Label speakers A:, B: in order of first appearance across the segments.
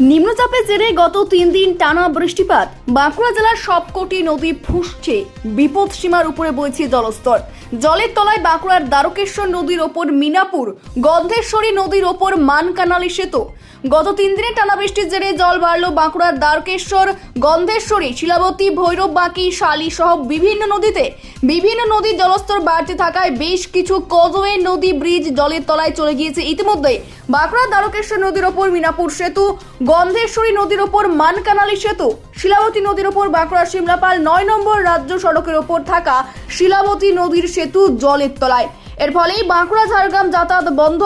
A: নিম্নচাপের জেরে গত তিন দিন টানা বৃষ্টিপাত। বাঁকুড়া জেলার সবকটি নদী ফুসছে। বিপদ সীমার উপরে বইছে জলস্তর। জলের তলায় বাঁকুড়ার দ্বারকেশ্বর নদীর ওপর মিনাপুর, গন্ধেশ্বরী নদীর ওপর মানকানালি সেতু। গত তিন দিনে টানা বৃষ্টির জেরে জল বাড়ল বাঁকুড়ার দ্বারকেশ্বর, গন্ধেশ্বরী, শিলাবতী ভৈরব বাঁকি শালি সহ বিভিন্ন নদীতে। বিভিন্ন নদীর জলস্তর বাড়তে থাকায় বেশ কিছু কদওয়ে নদী ব্রিজ জলের তলায় চলে গিয়েছে। ইতিমধ্যেই বাঁকুড়া দ্বারকেশ্বর নদীর ওপর মিনাপুর সেতু গন্ধেশ্বরী নদীর ওপর মানকানালি সেতু, শিলাবতী নদীর ওপর বাঁকুড়া শিমলাপাল নয় নম্বর রাজ্য সড়কের ওপর থাকা শিলাবতী নদীর সেতু জলের তলায়। এর ফলেই বাঁকুড়া, ঝাড়গ্রাম যাতায়াত বন্ধ।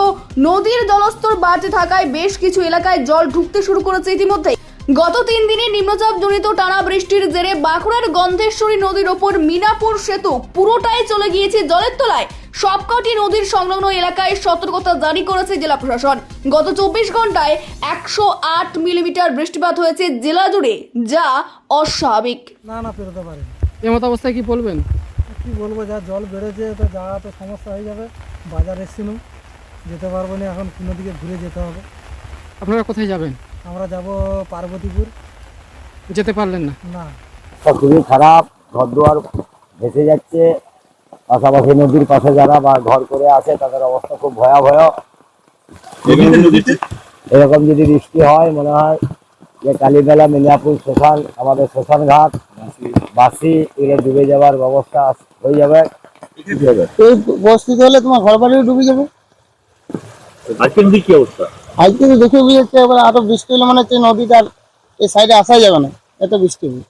A: নদীর জলস্তর বাড়তে থাকায় বেশ কিছু এলাকায় জল ঢুকতে শুরু করেছে ইতিমধ্যে গত তিন দিনে নিম্নচাপ জনিত টানা বৃষ্টির জেরে বাঁকুড়ার গন্ধেশ্বরী নদীর ওপর মিনাপুর সেতু পুরোটাই চলে গিয়েছে জলের তলায়। সবকটি নদীর সংলগ্ন এলাকায় সতর্কতা জারি করেছে জেলা প্রশাসন। গত চব্বিশ ঘন্টায় একশো আট মিলিমিটার বৃষ্টিপাত হয়েছে জেলা জুড়ে যা অস্বাভাবিক।
B: না না পেরোতে পারে
C: এমত অবস্থায় কি বলবেন?
B: কি বলব যা জল বেড়েছে তো যাওয়া তো সমস্যা হয়ে যাবে। বাজার এসছিলাম যেতে পারব না এখন কোনো দিকে ঘুরে যেতে হবে।
C: আপনারা কোথায় যাবেন?
B: আমরা যাব পার্বতীপুর।
C: যেতে পারলেন না।
B: না।
D: খুবই খারাপ ঘরদুয়ার ভেসে যাচ্ছে পাশাপাশি নদীর পাশে যারা বা ঘর করে আছে তাদের অবস্থা খুব ভয়াবহ। এরকম যদি বৃষ্টি হয় মনে হয় যে কালীবেলা মিনাপুর শ্মশান আমাদের শ্মশান ঘাট বাসি এগুলো ডুবে যাওয়ার ব্যবস্থা হয়ে যাবে।
E: এই পরিস্থিতি হলে তোমার ঘর বাড়িও ডুবে যাবে।
F: কি অবস্থা?
E: আজকে তো দেখে বুঝেছে এবার আরও বৃষ্টি হলে মানে হচ্ছে নদীটার এই সাইডে আসা যাবে না এত বৃষ্টি হবে।